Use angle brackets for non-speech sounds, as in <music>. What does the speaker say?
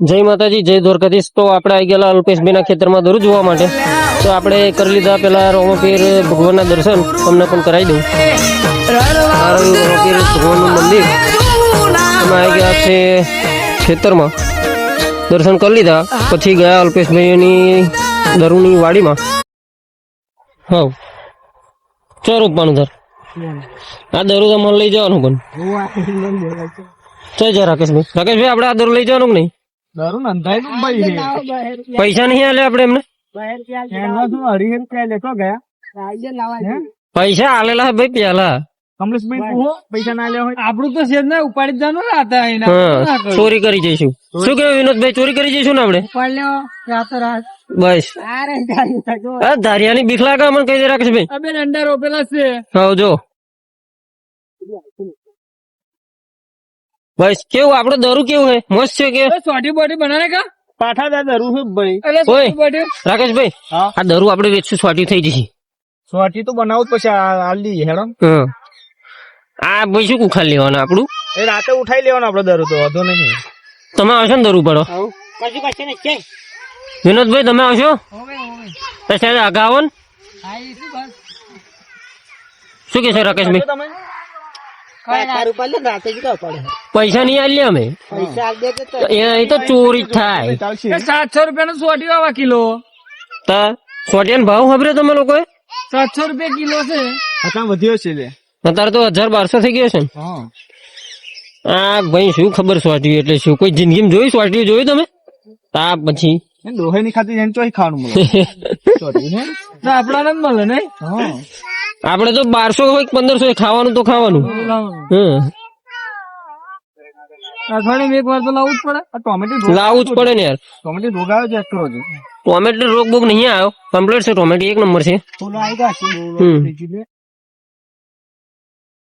જય માતાજી જય દ્વારકાધીશ. તો આપણે આવી ગયેલા અલ્પેશભાઈના ખેતરમાં દરરોજ જોવા માટે. તો આપણે કરી લીધા પેલા રોમપીર ભગવાનના દર્શન. તમને પણ કરાવી દઉં. રોમપીર ભગવાનનું મંદિર. અમે આવી ગયા છે ખેતરમાં. દર્શન કરી લીધા. પછી ગયા અલ્પેશભાઈની દરુની વાડીમાં. હા ચો રૂપવાનું ધર. આ દરુ તમારે લઈ જવાનું પણ. ચલ જા રાકેશભાઈ. રાકેશભાઈ આપણે આ દરુ લઈ જવાનું નહીં? દારૂ ભાઈ પૈસા નહીં આલે આપણે એમને? એમાં શું લેતો ગયા? પૈસા આલેલા ભાઈ પેલા. કમલેશભાઈ પૈસા ના લેવા હોય. આપણું તો છે ને ઉપાડી જવાનું ચોરી કરી જઈશું. શું કેવું વિનોદભાઈ ચોરી કરી જઈશું ને આપણે? બસ. ધારિયાની બીક લાગે અમને કહી દે ભાઈ અબે અંડા રોપેલા છે. હા જો. બસ કેવું? આપડે દરું કેવું હે મસ્ત છે કે? સોટી બોટી બનાવે કા? પાઠા દા દરું છે ભાઈ. રાકેશભાઈ આ દરું આપડે વેચશું સ્વાટી થઈ જશે. સોટી તો બનાવું પછી આલી હેડો. આ ભાઈ શું કુખાલ લેવાનું આપણું? એ રાતે ઉઠાઈ લેવાનું આપડે દરું તો વાંધો નહીં. તમે આવશો ને દરું પડો કશું કશું નહીં વિનોદભાઈ તમે આવશો? પછી આગા આવો ને. શું કે છે રાકેશભાઈ? તમે? પૈસા નહીં આલ્યા અમે. એ અહીં તો ચોરી જ થાય. સાતસો રૂપિયા નું સોટી આવા કિલો. સોટિયા ભાવ ખબર તમે લોકો સાતસો રૂપિયા કિલો છે. વધ્યો છે અત્યારે તો હજાર બારસો થઈ ગયો છે આ ભાઈ શું ખબર સ્વાટી એટલે શું? કોઈ જિંદગીમાં જોયું સ્વાટી જોયું તમે? તા પછી. દોહે ની ખાતી એને ચોઈ ખાવાનું મળે. <laughs> જ મળે ને? આપડે તો બારસો હોય પંદરસો ખાવાનું તો ખાવાનું. હમ. અઠવાડિયે એક વાર તો લાવવું જ પડે. આ ટોમેટો લાવવું જ પડે ને યાર. ટોમેટો રોગ આવ્યો ચેક કરો છો ટોમેટો રોગ બોગ નહીં આવ્યો. કમ્પ્લીટ છે ટોમેટો. એક નંબર છે. ફૂલો આવી ગયા છે.